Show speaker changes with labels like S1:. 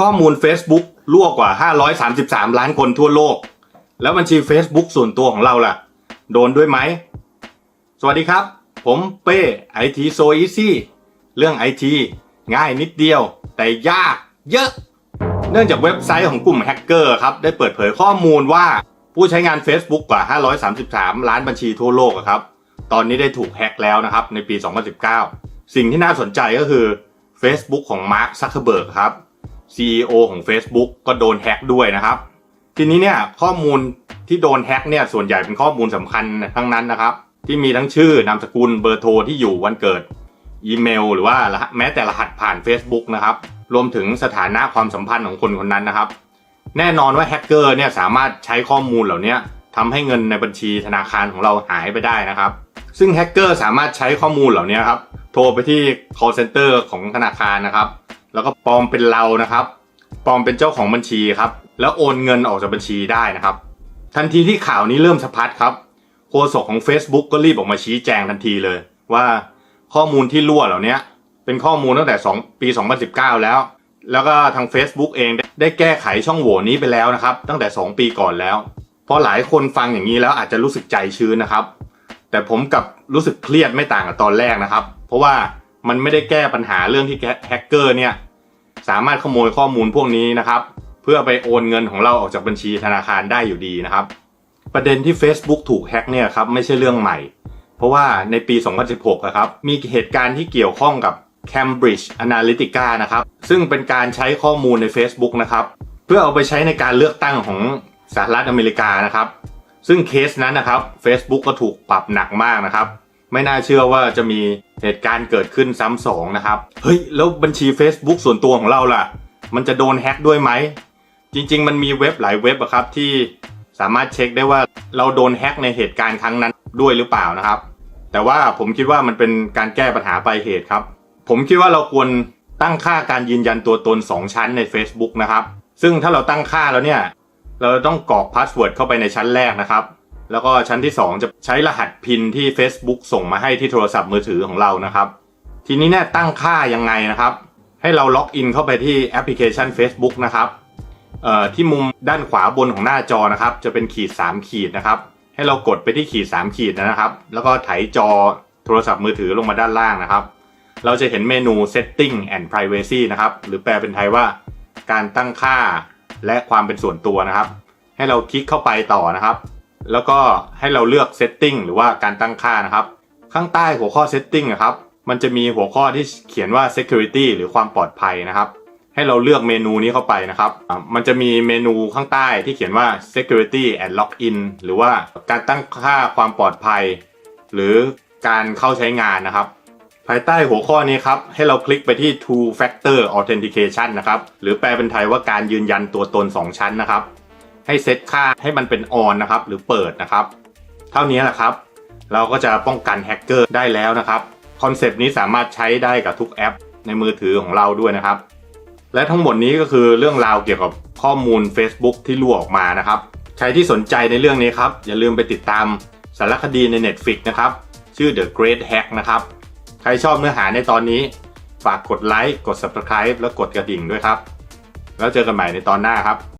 S1: ข้อมูล Facebook รั่วกว่า 533 ล้านคนทั่วโลก แล้วบัญชี Facebook ส่วนตัวของเราล่ะ โดนด้วยไหม สวัสดีครับ ผมเป้ไอทีโซอีซี่เรื่องไอทีง่ายนิดเดียว แต่ยากเยอะ เนื่องจากเว็บไซต์ของกลุ่มแฮกเกอร์ครับ ได้เปิดเผยข้อมูลว่าผู้ใช้งาน Facebook กว่า 533 ล้านบัญชีทั่วโลกครับ ตอนนี้ได้ถูกแฮกแล้วนะครับ ในปี 2019 สิ่งที่น่าสนใจก็คือ Facebook ของมาร์คซักเคเบิร์กครับ CEO ของ Facebook ก็โดนแฮกด้วยนะครับ ทีนี้เนี่ยข้อมูลที่โดนแฮกเนี่ยส่วนใหญ่เป็นข้อมูลสำคัญทั้งนั้นนะครับ ที่มีทั้งชื่อนามสกุลเบอร์โทรที่อยู่วันเกิดอีเมล หรือว่าแม้แต่รหัสผ่าน Facebook นะครับรวมถึงสถานะความสัมพันธ์ของคนคนนั้นนะครับ แน่นอนว่าแฮกเกอร์เนี่ยสามารถใช้ข้อมูลเหล่านี้ทำให้เงินในบัญชีธนาคารของเราหายไปได้นะครับ ซึ่งแฮกเกอร์สามารถใช้ข้อมูลเหล่านี้ครับโทรไปที่ call center ของธนาคารนะครับ แล้วก็ปลอมเป็นเรานะครับปลอมเป็นเจ้าของบัญชีครับ แล้วโอนเงินออกจากบัญชีได้นะครับ ทันทีที่ข่าวนี้เริ่มสะพัดครับโฆษกของ Facebook ก็รีบออกมาชี้แจงทันทีเลย ว่าข้อมูลที่รั่วเหล่านี้เป็นข้อมูลตั้งแต่ 2 ปี 2019 แล้ว แล้วก็ทาง Facebook เองได้แก้ไขช่องโหว่นี้ไปแล้วนะครับ ตั้งแต่ 2 ปีก่อนแล้วพอหลายคนฟังอย่างนี้แล้วอาจจะรู้สึกใจชื้นนะครับ แต่ผมกับรู้สึกเครียดไม่ต่างกับตอนแรกนะครับ เพราะว่ามันไม่ได้แก้ปัญหาเรื่องที่แฮกเกอร์เนี่ย สามารถขโมยข้อมูลพวกนี้นะครับ เพื่อไปโอนเงินของเราออกจากบัญชีธนาคารได้อยู่ดีนะครับ ประเด็นที่ Facebook ถูกแฮ็กเนี่ยครับไม่ใช่เรื่องใหม่ เพราะว่าในปี 2016อะครับมีเหตุการณ์ที่เกี่ยวข้องกับ Cambridge Analytica นะครับ ซึ่งเป็นการใช้ข้อมูลใน Facebook นะครับ เพื่อเอาไปใช้ในการเลือกตั้งของสหรัฐอเมริกานะครับ ซึ่งเคสนั้นนะครับ Facebook ก็ถูกปรับหนักมากนะครับ ไม่น่าเชื่อว่าจะมีเหตุการณ์เกิดขึ้นซ้ำสองนะครับ เฮ้ย แล้วบัญชี Facebook ส่วนตัวของเราล่ะ มันจะโดนแฮ็กด้วยไหม จริง ๆ มันมีเว็บหลายเว็บอะครับที่สามารถเช็คได้ว่าเราโดนแฮ็กในเหตุการณ์ครั้งนั้นด้วยหรือเปล่านะครับ แต่ว่าผมคิดว่ามันเป็นการแก้ปัญหาปลายเหตุครับ ผมคิดว่าเราควรตั้งค่าการยืนยันตัวตน 2 ชั้นใน Facebook นะครับ ซึ่งถ้าเราตั้งค่าแล้วเนี่ย เราต้องกรอกพาสเวิร์ดเข้าไปในชั้นแรกนะครับ แล้วก็ชั้นที่ 2 จะใช้รหัสพินที่ Facebook ส่งมาให้ที่โทรศัพท์มือถือของเรานะครับ ทีนี้เนี่ยตั้งค่ายังไงนะครับ ให้เราล็อกอินเข้าไปที่แอปพลิเคชัน Facebook นะครับเอ่อที่มุมด้านขวาบนของหน้าจอนะครับ จะเป็นขีด 3 ขีดนะครับ ให้เรากดไปที่ขีด 3 ขีดนะครับ แล้วก็ไถจอโทรศัพท์มือถือลงมาด้านล่างนะครับ เราจะเห็นเมนู setting and privacy นะครับ หรือแปลเป็นไทยว่าการตั้งค่าและความเป็นส่วนตัวนะครับ ให้เราคลิกเข้าไปต่อนะครับ แล้วก็ให้เราเลือก setting หรือว่าการตั้งค่านะครับ ข้างใต้หัวข้อ setting นะครับ มันจะมีหัวข้อที่เขียนว่า security หรือความปลอดภัยนะครับ ให้เราเลือกเมนูนี้เข้าไปนะครับ มันจะมีเมนูข้างใต้ที่เขียนว่า security and login หรือว่าการตั้งค่าความปลอดภัย หรือการเข้าใช้งานนะครับ ภายใต้หัวข้อนี้ครับ ให้เราคลิกไปที่ two factor authentication นะครับ หรือแปลเป็นไทยว่าการยืนยันตัวตน 2 ชั้นนะครับ ให้เซตค่าให้มันเป็น on นะครับ หรือเปิดนะครับ เท่านี้แหละครับ เราก็จะป้องกันแฮกเกอร์ได้แล้วนะครับคอนเซปต์นี้สามารถใช้ได้กับทุกแอปในมือถือของเราด้วยนะครับ และทั้งหมดนี้ก็คือเรื่องราวเกี่ยวกับข้อมูล Facebook ที่รั่วออกมานะครับ ใครที่สนใจในเรื่องนี้ครับ อย่าลืมไปติดตามสารคดีใน Netflix นะครับ ชื่อ The Great Hack นะครับ ใครชอบเนื้อหาในตอนนี้ ฝากกดไลค์กด Subscribe และกดกระดิ่งด้วยครับ แล้วเจอกันใหม่ในตอนหน้าครับ